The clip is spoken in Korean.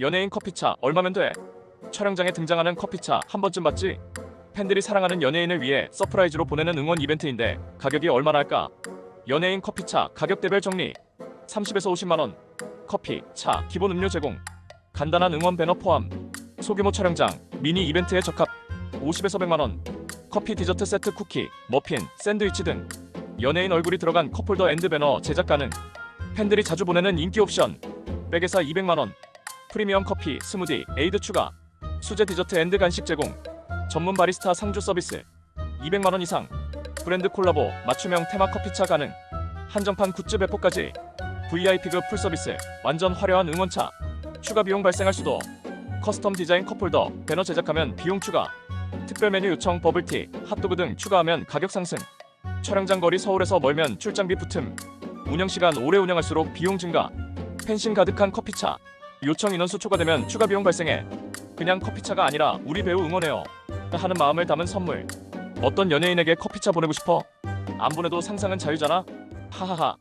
연예인 커피차 얼마면 돼? 촬영장에 등장하는 커피차 한 번쯤 봤지? 팬들이 사랑하는 연예인을 위해 서프라이즈로 보내는 응원 이벤트인데 가격이 얼마나 할까? 연예인 커피차 가격대별 정리. 30에서 50만 원. 커피, 차, 기본 음료 제공. 간단한 응원 배너 포함. 소규모 촬영장 미니 이벤트에 적합. 50에서 100만 원. 커피 디저트 세트 쿠키, 머핀, 샌드위치 등. 연예인 얼굴이 들어간 컵홀더 앤드 배너 제작 가능 팬들이 자주 보내는 인기 옵션. 백에서 200만 원 프리미엄 커피, 스무디, 에이드 추가 수제 디저트 앤드 간식 제공 전문 바리스타 상주 서비스 200만 원 이상 브랜드 콜라보 맞춤형 테마 커피차 가능 한정판 굿즈 배포까지 VIP급 풀 서비스 완전 화려한 응원차 추가 비용 발생할 수도. 커스텀 디자인 컵홀더 배너 제작하면 비용 추가. 특별 메뉴 요청 버블티 핫도그 등 추가하면 가격 상승. 촬영장 거리 서울에서 멀면 출장비 붙음. 운영 시간 오래 운영할수록 비용 증가. 팬심 가득한 커피차 요청 인원수 초과되면 추가 비용 발생해. 그냥 커피차가 아니라 우리 배우 응원해요. 하는 마음을 담은 선물. 어떤 연예인에게 커피차 보내고 싶어? 안 보내도 상상은 자유잖아. 하하하